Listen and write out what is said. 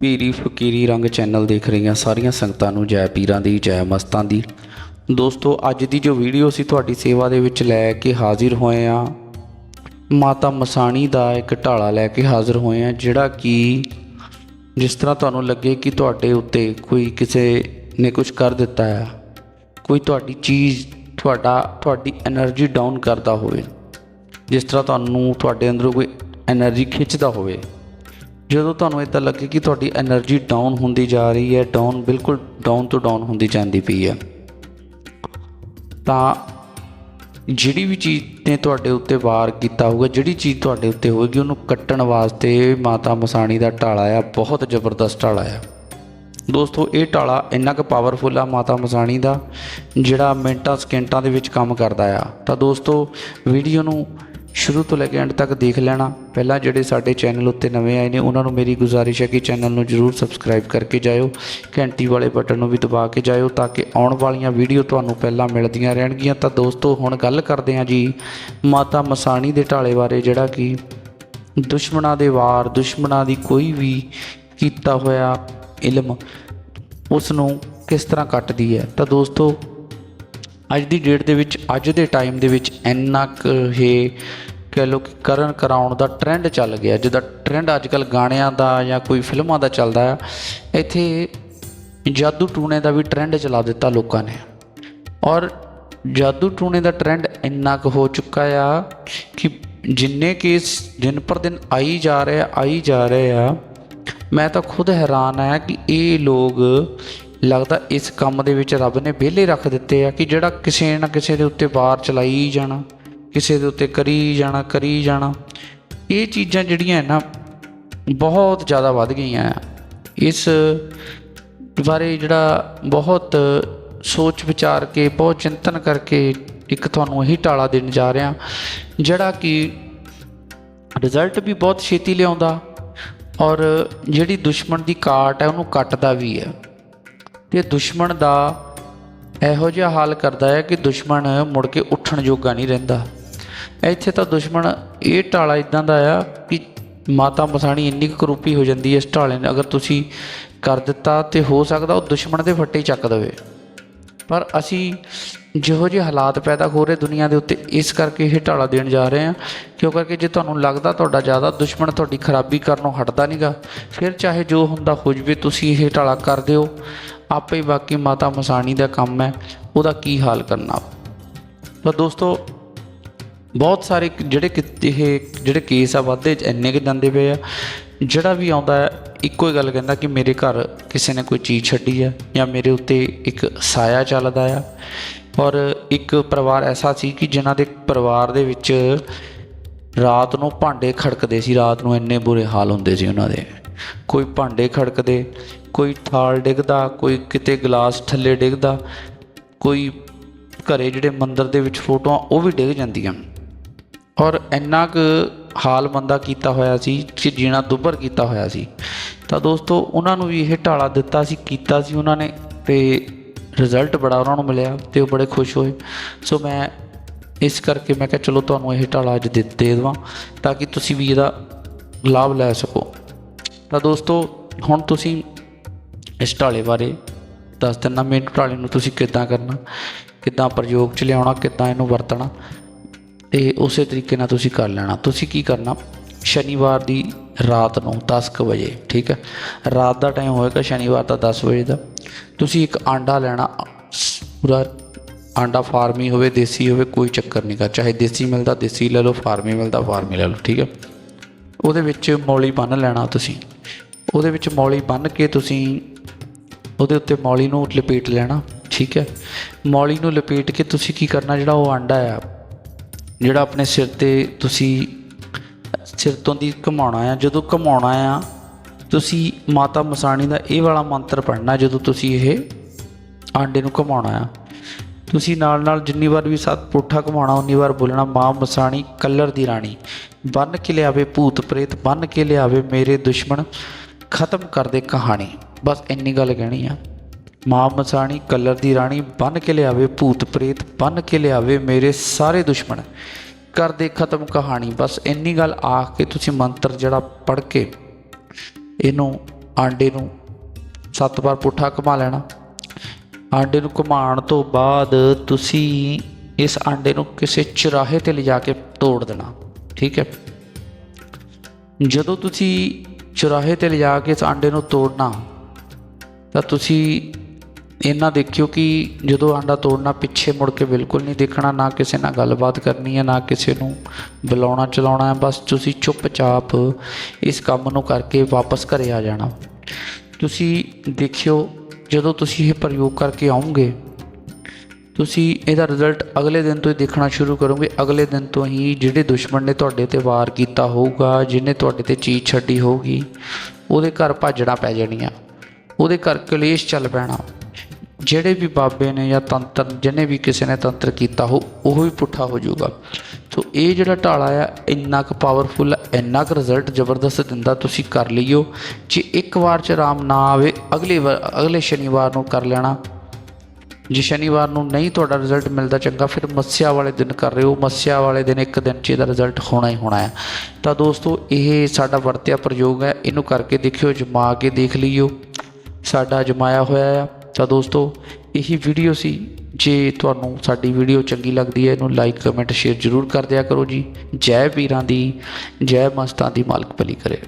ਪੀਰੀ ਫਕੀਰੀ ਰੰਗ ਚੈਨਲ ਦੇਖ ਰਹੀਆਂ ਸਾਰੀਆਂ ਸੰਗਤਾਂ ਨੂੰ ਜੈ ਪੀਰਾਂ ਦੀ, ਜੈ ਮਸਤਾਂ ਦੀ। ਦੋਸਤੋ, ਅੱਜ ਦੀ ਜੋ ਵੀਡੀਓ ਸੀ ਤੁਹਾਡੀ ਸੇਵਾ ਦੇ ਵਿੱਚ ਲੈ ਕੇ ਹਾਜ਼ਰ ਹੋਏ ਆ ਮਾਤਾ ਮਸਾਣੀ ਦਾ ਇੱਕ ਢਾਲਾ ਲੈ ਕੇ ਹਾਜ਼ਰ ਹੋਏ ਆ ਜਿਹੜਾ ਕਿ ਜਿਸ ਤਰ੍ਹਾਂ ਤੁਹਾਨੂੰ ਲੱਗੇ ਕਿ ਤੁਹਾਡੇ ਉੱਤੇ ਕੋਈ ਕਿਸੇ ਨੇ ਕੁਝ ਕਰ ਦਿੱਤਾ ਹੈ, ਕੋਈ ਤੁਹਾਡੀ ਚੀਜ਼ ਤੁਹਾਡਾ, ਤੁਹਾਡੀ એનર્ਜੀ ਡਾਊਨ ਕਰਦਾ ਹੋਵੇ। ਜਿਸ ਤਰ੍ਹਾਂ ਤੁਹਾਨੂੰ ਤੁਹਾਡੇ ਅੰਦਰੋਂ ਕੋਈ એનર્ਜੀ ਖਿੱਚਦਾ ਹੋਵੇ, ਜਦੋਂ ਤੁਹਾਨੂੰ ਇਦਾਂ ਲੱਗੇ ਕਿ ਤੁਹਾਡੀ એનર્ਜੀ ਡਾਊਨ ਹੁੰਦੀ ਜਾ ਰਹੀ ਹੈ ਡਾਊਨ ਬਿਲਕੁਲ ਡਾਊਨ ਤੋਂ ਡਾਊਨ ਹੁੰਦੀ ਜਾਂਦੀ ਪਈ ਹੈ, ਤਾਂ ਜਿਹੜੀ ਵੀ ਚੀਜ਼ ਨੇ ਤੁਹਾਡੇ ਉੱਤੇ ਵਾਰ ਕੀਤਾ ਹੋਊਗਾ, ਜਿਹੜੀ ਚੀਜ਼ ਤੁਹਾਡੇ ਉੱਤੇ ਹੋਏਗੀ, ਉਹਨੂੰ ਕੱਟਣ ਵਾਸਤੇ ਮਾਤਾ ਮਸਾਣੀ ਦਾ ਢਾਲਾ ਆ, ਬਹੁਤ ਜ਼ਬਰਦਸਤ ਢਾਲਾ ਆ। ਦੋਸਤੋ, ਇਹ ਢਾਲਾ ਇੰਨਾ ਕੁ ਪਾਵਰਫੁੱਲ ਆ ਮਾਤਾ ਮਸਾਣੀ ਦਾ, ਜਿਹੜਾ ਮਿੰਟਾਂ ਸਕਿੰਟਾਂ ਦੇ ਵਿੱਚ ਕੰਮ ਕਰਦਾ ਆ। ਤਾਂ ਦੋਸਤੋ ਵੀਡੀਓ ਨੂੰ ਸ਼ੁਰੂ ਤੋਂ ਲੈ ਕੇ ਐਂਡ ਤੱਕ ਦੇਖ ਲੈਣਾ। ਪਹਿਲਾਂ ਜਿਹੜੇ ਸਾਡੇ ਚੈਨਲ ਉੱਤੇ ਨਵੇਂ ਆਏ ਨੇ, ਉਹਨਾਂ ਨੂੰ ਮੇਰੀ ਗੁਜ਼ਾਰਿਸ਼ ਹੈ ਕਿ ਚੈਨਲ ਨੂੰ ਜਰੂਰ ਸਬਸਕ੍ਰਾਈਬ ਕਰਕੇ ਜਾਇਓ, ਘੰਟੀ ਵਾਲੇ ਬਟਨ ਨੂੰ ਵੀ ਦਬਾ ਕੇ ਜਾਇਓ ਤਾਂ ਕਿ ਆਉਣ ਵਾਲੀਆਂ ਵੀਡੀਓ ਤੁਹਾਨੂੰ ਪਹਿਲਾਂ ਮਿਲਦੀਆਂ ਰਹਿਣਗੀਆਂ। ਤਾਂ ਦੋਸਤੋ, ਹੁਣ ਗੱਲ ਕਰਦੇ ਹਾਂ ਜੀ ਮਾਤਾ ਮਸਾਣੀ ਦੇ ਢਾਲੇ ਬਾਰੇ, ਜਿਹੜਾ ਕਿ ਦੁਸ਼ਮਣਾਂ ਦੇ ਵਾਰ, ਦੁਸ਼ਮਣਾਂ ਦੀ ਕੋਈ ਵੀ ਕੀਤਾ ਹੋਇਆ ਇਲਮ ਉਸ ਨੂੰ ਕਿਸ ਤਰ੍ਹਾਂ ਕੱਟਦੀ ਹੈ? ਤਾਂ ਦੋਸਤੋ ਅੱਜ ਦੀ ਡੇਟ ਦੇ ਵਿੱਚ, ਅੱਜ ਦੇ ਟਾਈਮ ਦੇ ਵਿੱਚ ਇੰਨਾ ਕੁ ਇਹ ਕਹਿ ਲਓ ਕਿ ਕਰਨ ਕਰਾਉਣ ਦਾ ਟ੍ਰੈਂਡ ਚੱਲ ਗਿਆ। ਜਿਹਦਾ ਟ੍ਰੈਂਡ ਅੱਜ ਕੱਲ ਗਾਣਿਆਂ ਦਾ ਜਾਂ ਕੋਈ ਫਿਲਮਾਂ ਦਾ ਚੱਲਦਾ ਆ, ਇੱਥੇ ਜਾਦੂ ਟੂਣੇ ਦਾ ਵੀ ਟ੍ਰੈਂਡ ਚਲਾ ਦਿੱਤਾ ਲੋਕਾਂ ਨੇ। ਔਰ ਜਾਦੂ ਟੂਣੇ ਦਾ ਟ੍ਰੈਂਡ ਇੰਨਾ ਕੁ ਹੋ ਚੁੱਕਾ ਆ ਕਿ ਜਿੰਨੇ ਕੇਸ ਦਿਨ ਪਰ ਦਿਨ ਆਈ ਜਾ ਰਹੇ ਆ, ਆਈ ਜਾ ਰਹੇ ਆ, ਮੈਂ ਤਾਂ ਖੁਦ ਹੈਰਾਨ ਆ ਕਿ ਇਹ ਲੋਕ ਲੱਗਦਾ ਇਸ ਕੰਮ ਦੇ ਵਿੱਚ ਰੱਬ ਨੇ ਵਿਹਲੇ ਰੱਖ ਦਿੱਤੇ ਆ ਕਿ ਜਿਹੜਾ ਕਿਸੇ ਨਾ ਕਿਸੇ ਦੇ ਉੱਤੇ ਵਾਰ ਚਲਾਈ ਜਾਣਾ, ਕਿਸੇ ਦੇ ਉੱਤੇ ਕਰੀ ਜਾਣਾ ਕਰੀ ਜਾਣਾ, ਇਹ ਚੀਜ਼ਾਂ ਜਿਹੜੀਆਂ ਨਾ ਬਹੁਤ ਜ਼ਿਆਦਾ ਵੱਧ ਗਈਆਂ ਆ। ਇਸ ਬਾਰੇ ਜਿਹੜਾ ਬਹੁਤ ਸੋਚ ਵਿਚਾਰ ਕੇ, ਬਹੁਤ ਚਿੰਤਨ ਕਰਕੇ ਇੱਕ ਤੁਹਾਨੂੰ ਇਹੀ ਟਾਲਾ ਦੇਣ ਜਾ ਰਿਹਾ, ਜਿਹੜਾ ਕਿ ਰਿਜ਼ਲਟ ਵੀ ਬਹੁਤ ਛੇਤੀ ਲਿਆਉਂਦਾ ਔਰ ਜਿਹੜੀ ਦੁਸ਼ਮਣ ਦੀ ਕਾਟ ਹੈ ਉਹਨੂੰ ਕੱਟਦਾ ਵੀ ਹੈ। ਤੇ ਦੁਸ਼ਮਣ ਦਾ ਇਹੋ ਜਿਹਾ ਹਾਲ ਕਰਦਾ ਹੈ ਕਿ ਦੁਸ਼ਮਣ ਮੁੜ ਕੇ ਉੱਠਣ ਜੋਗਾ ਨਹੀਂ ਰਹਿੰਦਾ। ਇੱਥੇ ਤਾਂ ਦੁਸ਼ਮਣ ਇਹ ਢਾਲਾ ਇਦਾਂ ਦਾ ਆ ਕਿ ਮਾਤਾ ਮਸਾਣੀ ਇੰਨੀ ਕੁ ਕਰੂਪੀ ਹੋ ਜਾਂਦੀ ਹੈ ਇਸ ਢਾਲੇ ਨੇ ਅਗਰ ਤੁਸੀਂ ਕਰ ਦਿੱਤਾ ਤੇ ਹੋ ਸਕਦਾ ਉਹ ਦੁਸ਼ਮਣ ਦੇ ਫੱਟੇ ਚੱਕ ਦੇਵੇ। ਪਰ ਅਸੀਂ ਜਿਹੋ ਜਿਹੇ ਹਾਲਾਤ ਪੈਦਾ ਹੋ ਰਹੇ ਦੁਨੀਆ ਦੇ ਉੱਤੇ, ਇਸ ਕਰਕੇ ਇਹ ਢਾਲਾ ਦੇਣ ਜਾ ਰਹੇ ਹਾਂ। ਕਿਉਂ ਕਰਕੇ ਜੇ ਤੁਹਾਨੂੰ ਲੱਗਦਾ ਤੁਹਾਡਾ ਜ਼ਿਆਦਾ ਦੁਸ਼ਮਣ ਤੁਹਾਡੀ ਖਰਾਬੀ ਕਰਨੋਂ ਹਟਦਾ ਨਹੀਂਗਾ ਫਿਰ ਚਾਹੇ ਜੋ ਹੁੰਦਾ ਹੋ ਜਵੇ ਤੁਸੀਂ ਇਹ ਢਾਲਾ ਕਰ ਦਿਓ। ਆਪੇ ਬਾਕੀ ਮਾਤਾ ਮਸਾਣੀ ਦਾ ਕੰਮ ਹੈ, ਉਹਦਾ ਕੀ ਹਾਲ ਕਰਨਾ ਤਾਂ ਦੋਸਤੋ, ਬਹੁਤ ਸਾਰੇ ਜਿਹੜੇ ਕਿ ਇਹ ਜਿਹੜੇ ਕੇਸ ਆ ਵਾਧੇ ਚ ਇੰਨੇ ਕਿ ਜਾਂਦੇ ਪਏ ਆ, ਜਿਹੜਾ ਵੀ ਆਉਂਦਾ ਹੈ, ਇੱਕੋ ਹੀ ਗੱਲ ਕਹਿੰਦਾ ਕਿ ਮੇਰੇ ਘਰ ਕਿਸੇ ਨੇ ਕੋਈ ਚੀਜ਼ ਛੱਡੀ ਆ ਜਾਂ ਮੇਰੇ ਉੱਤੇ ਇੱਕ ਸਾਇਆ ਚੱਲਦਾ ਆ। ਔਰ ਇੱਕ ਪਰਿਵਾਰ ਐਸਾ ਸੀ ਕਿ ਜਿਨ੍ਹਾਂ ਦੇ ਪਰਿਵਾਰ ਦੇ ਵਿੱਚ ਰਾਤ ਨੂੰ ਭਾਂਡੇ ਖੜਕਦੇ ਸੀ, ਰਾਤ ਨੂੰ ਇੰਨੇ ਬੁਰੇ ਹਾਲ ਹੁੰਦੇ ਸੀ ਉਹਨਾਂ ਦੇ। ਕੋਈ ਭਾਂਡੇ ਖੜਕਦੇ, ਕੋਈ ਥਾਲ ਡਿੱਗਦਾ, ਕੋਈ ਕਿਤੇ ਗਲਾਸ ਥੱਲੇ ਡਿੱਗਦਾ, ਕੋਈ ਘਰੇ ਜਿਹੜੇ ਮੰਦਰ ਦੇ ਵਿੱਚ ਫੋਟੋਆਂ ਉਹ ਵੀ ਡਿੱਗ ਜਾਂਦੀਆਂ। ਔਰ ਇੰਨਾ ਕੁ ਹਾਲ ਮੰਦਾ ਕੀਤਾ ਹੋਇਆ ਸੀ, ਕਿ ਜੀਣਾ ਦੁੱਭਰ ਕੀਤਾ ਹੋਇਆ ਸੀ। ਤਾਂ ਦੋਸਤੋ, ਉਹਨਾਂ ਨੂੰ ਵੀ ਇਹ ਢਾਲਾ ਦਿੱਤਾ ਸੀ, ਕੀਤਾ ਸੀ ਉਹਨਾਂ ਨੇ ਤੇ ਰਿਜ਼ਲਟ ਬੜਾ ਉਹਨਾਂ ਨੂੰ ਮਿਲਿਆ ਤੇ ਉਹ ਬੜੇ ਖੁਸ਼ ਹੋਏ। ਸੋ ਮੈਂ ਇਸ ਕਰਕੇ ਮੈਂ ਕਿਹਾ, ਚਲੋ ਤੁਹਾਨੂੰ ਇਹ ਢਾਲਾ ਅੱਜ ਦੇ ਦੇਵਾਂ ਤਾਂ ਕਿ ਤੁਸੀਂ ਵੀ ਇਹਦਾ ਲਾਭ ਲੈ ਸਕੋ। ਤਾਂ ਦੋਸਤੋ, ਹੁਣ ਤੁਸੀਂ ਇਸ ਢਾਲੇ ਬਾਰੇ ਦੱਸ ਦਿੰਨਾ ਮੈਨੂੰ ਢਾਲੇ ਨੂੰ ਤੁਸੀਂ ਕਿੱਦਾਂ ਕਰਨਾ, ਕਿੱਦਾਂ ਪ੍ਰਯੋਗ 'ਚ ਲਿਆਉਣਾ, ਕਿੱਦਾਂ ਇਹਨੂੰ ਵਰਤਣਾ ਤੇ ਉਸੇ ਤਰੀਕੇ ਨਾਲ ਤੁਸੀਂ ਕਰ ਲੈਣਾ। ਤੁਸੀਂ ਕੀ ਕਰਨਾ, ਸ਼ਨੀਵਾਰ ਦੀ ਰਾਤ ਨੂੰ 10 ਕੁ ਵਜੇ, ਠੀਕ ਹੈ? ਰਾਤ ਦਾ ਟਾਈਮ ਹੋਏਗਾ ਸ਼ਨੀਵਾਰ ਦਾ 10 ਵਜੇ ਦਾ। ਤੁਸੀਂ ਇੱਕ ਆਂਡਾ ਲੈਣਾ ਪੂਰਾ ਆਂਡਾ ਫਾਰਮੀ ਹੋਵੇ, ਦੇਸੀ ਹੋਵੇ, ਕੋਈ ਚੱਕਰ ਨਹੀਂਗਾ ਚਾਹੇ ਦੇਸੀ ਮਿਲਦਾ, ਦੇਸੀ ਲੈ ਲਓ, ਫਾਰਮੀ ਮਿਲਦਾ, ਫਾਰਮੀ ਲੈ ਲਓ, ਠੀਕ ਹੈ? ਉਹਦੇ ਵਿੱਚ ਮੌਲੀ ਬੰਨ ਲੈਣਾ ਤੁਸੀਂ। ਉਹਦੇ ਵਿੱਚ ਮੌਲੀ ਬੰਨ ਕੇ ਤੁਸੀਂ ਉਹਦੇ ਉੱਤੇ ਮੌਲੀ ਨੂੰ ਲਪੇਟ ਲੈਣਾ, ਠੀਕ ਹੈ? ਮੌਲੀ ਨੂੰ ਲਪੇਟ ਕੇ ਤੁਸੀਂ ਕੀ ਕਰਨਾ, ਜਿਹੜਾ ਉਹ ਆਂਡਾ ਆ, ਜਿਹੜਾ ਆਪਣੇ ਸਿਰ ਤੇ ਤੁਸੀਂ ਸਿਰ ਤੋਂ ਦੀ ਘਮਾਉਣਾ ਆ, ਜਦੋਂ ਘਮਾਉਣਾ ਆ, ਤੁਸੀਂ ਮਾਤਾ ਮਸਾਣੀ ਦਾ ਇਹ ਵਾਲਾ ਮੰਤਰ ਪੜ੍ਹਨਾ ਜਦੋਂ ਤੁਸੀਂ ਇਹ ਆਂਡੇ ਨੂੰ ਘਮਾਉਣਾ ਆ। ਤੁਸੀਂ ਨਾਲ ਨਾਲ ਜਿੰਨੀ ਵਾਰ ਵੀ ਸੱਤ ਪੁੱਠਾ ਘਮਾਉਣਾ, ਉਨੀ ਵਾਰ ਬੋਲਣਾ, ਮਾਂ ਮਸਾਣੀ, ਕੱਲਰ ਦੀ ਰਾਣੀ ਬੰਨ ਕੇ ਲਿਆਵੇ ਭੂਤ ਪ੍ਰੇਤ ਬੰਨ ਕੇ ਲਿਆਵੇ ਮੇਰੇ ਦੁਸ਼ਮਣ। ਖਤਮ ਕਰ ਦੇ ਕਹਾਣੀ। ਬਸ ਇੰਨੀ ਗੱਲ ਕਹਿਣੀ ਆ। ਮਾਂ ਮਸਾਣੀ ਕਲਰ ਦੀ ਰਾਣੀ ਬੰਨ ਕੇ ਲਿਆਵੇ, ਭੂਤ ਪ੍ਰੇਤ ਬੰਨ ਕੇ ਲਿਆਵੇ ਮੇਰੇ ਸਾਰੇ ਦੁਸ਼ਮਣ। ਕਰ ਦੇ ਖਤਮ ਕਹਾਣੀ। ਬਸ ਇੰਨੀ ਗੱਲ ਆਖ ਕੇ ਤੁਸੀਂ ਮੰਤਰ ਜਿਹੜਾ ਪੜ੍ਹ ਕੇ ਇਹਨੂੰ ਆਂਡੇ ਨੂੰ ਸੱਤ ਵਾਰ ਪੁੱਠਾ ਘੁਮਾ ਲੈਣਾ। ਆਂਡੇ ਨੂੰ ਘੁਮਾਉਣ ਤੋਂ ਬਾਅਦ ਤੁਸੀਂ ਇਸ ਆਂਡੇ ਨੂੰ ਕਿਸੇ ਚੁਰਾਹੇ ਤੇ ਲਿਜਾ ਕੇ ਤੋੜ ਦੇਣਾ। ਠੀਕ ਹੈ? ਜਦੋਂ ਤੁਸੀਂ ਚੁਰਾਹੇ ਤੇ ਲਿਜਾ ਕੇ ਇਸ ਆਂਡੇ ਨੂੰ ਤੋੜਨਾ, ਤਾਂ ਤੁਸੀਂ ਇਹਨਾਂ ਦੇਖਿਓ ਕਿ ਜਦੋਂ ਆਂਡਾ ਤੋੜਨਾ ਪਿੱਛੇ ਮੁੜ ਕੇ ਬਿਲਕੁਲ ਨਹੀਂ ਦੇਖਣਾ, ਨਾ ਕਿਸੇ ਨਾਲ ਗੱਲਬਾਤ ਕਰਨੀ ਹੈ, ਨਾ ਕਿਸੇ ਨੂੰ ਬੁਲਾਉਣਾ, ਚਲਾਉਣਾ ਹੈ, ਬਸ ਤੁਸੀਂ ਚੁੱਪਚਾਪ ਇਸ ਕੰਮ ਨੂੰ ਕਰਕੇ ਵਾਪਸ ਘਰੇ ਆ ਜਾਣਾ। ਤੁਸੀਂ ਦੇਖਿਓ, ਜਦੋਂ ਤੁਸੀਂ ਇਹ ਪ੍ਰਯੋਗ ਕਰਕੇ ਆਉਂਗੇ ਤੁਸੀਂ ਇਹਦਾ ਰਿਜ਼ਲਟ ਅਗਲੇ ਦਿਨ ਤੋਂ ਹੀ ਦੇਖਣਾ ਸ਼ੁਰੂ ਕਰੋਗੇ। ਅਗਲੇ ਦਿਨ ਤੋਂ ਹੀ ਜਿਹੜੇ ਦੁਸ਼ਮਣ ਨੇ ਤੁਹਾਡੇ ਤੇ ਵਾਰ ਕੀਤਾ ਹੋਊਗਾ ਜਿਹਨੇ ਤੁਹਾਡੇ ਤੇ ਚੀਜ਼ ਛੱਡੀ ਹੋਊਗੀ, ਉਹਦੇ ਘਰ ਭਾਜੜਾ ਪੈ ਜਾਣੀਆਂ। ਉਹਦੇ ਘਰ ਕਲੇਸ਼ ਚੱਲ ਪੈਣਾ। ਜਿਹੜੇ ਵੀ ਬਾਬੇ ਨੇ ਜਾਂ ਤੰਤਰ ਜਿਹਨੇ ਵੀ ਕਿਸੇ ਨੇ ਤੰਤਰ ਕੀਤਾ ਹੋ, ਉਹ ਵੀ ਪੁੱਠਾ ਹੋ ਜਾਊਗਾ। ਸੋ ਇਹ ਜਿਹੜਾ ਢਾਲਾ ਆ, ਇੰਨਾ ਕੁ ਪਾਵਰਫੁਲ ਇੰਨਾ ਕੁ ਰਿਜ਼ਲਟ ਜ਼ਬਰਦਸਤ ਦਿੰਦਾ ਤੁਸੀਂ ਕਰ ਲਈਓ। ਜੇ ਇੱਕ ਵਾਰ ਚ ਆਰਾਮ ਨਾ ਆਵੇ, ਅਗਲੇ ਵਾਰ ਅਗਲੇ ਸ਼ਨੀਵਾਰ ਨੂੰ ਕਰ ਲੈਣਾ। ਜੇ ਸ਼ਨੀਵਾਰ ਨੂੰ ਨਹੀਂ ਤੁਹਾਡਾ ਰਿਜ਼ਲਟ ਮਿਲਦਾ ਚੰਗਾ, ਫਿਰ ਮੱਸਿਆ ਵਾਲੇ ਦਿਨ ਕਰ ਰਹੇ ਹੋ। ਮੱਸਿਆ ਵਾਲੇ ਦਿਨ ਇੱਕ ਦਿਨ 'ਚ ਇਹਦਾ ਰਿਜ਼ਲਟ ਹੋਣਾ ਹੀ ਹੋਣਾ ਹੈ। ਤਾਂ ਦੋਸਤੋ, ਇਹ ਸਾਡਾ ਵਰਤਿਆ ਪ੍ਰਯੋਗ ਹੈ। ਇਹਨੂੰ ਕਰਕੇ ਦੇਖਿਓ ਜਮਾ ਕੇ ਦੇਖ ਲਈਓ। ਸਾਡਾ ਜਮਾਇਆ ਹੋਇਆ ਆ। ਤਾਂ ਦੋਸਤੋ, ਇਹੀ ਵੀਡੀਓ ਸੀ। ਜੇ ਤੁਹਾਨੂੰ ਸਾਡੀ ਵੀਡੀਓ ਚੰਗੀ ਲੱਗਦੀ ਹੈ, ਇਹਨੂੰ ਲਾਈਕ ਕਮੈਂਟ ਸ਼ੇਅਰ ਜ਼ਰੂਰ ਕਰ ਦਿਆ ਕਰੋ ਜੀ। ਜੈ ਵੀਰਾਂ ਦੀ, ਜੈ ਮਸਤਾਂ ਦੀ ਮਾਲਕ ਭਲੀ ਕਰੇ।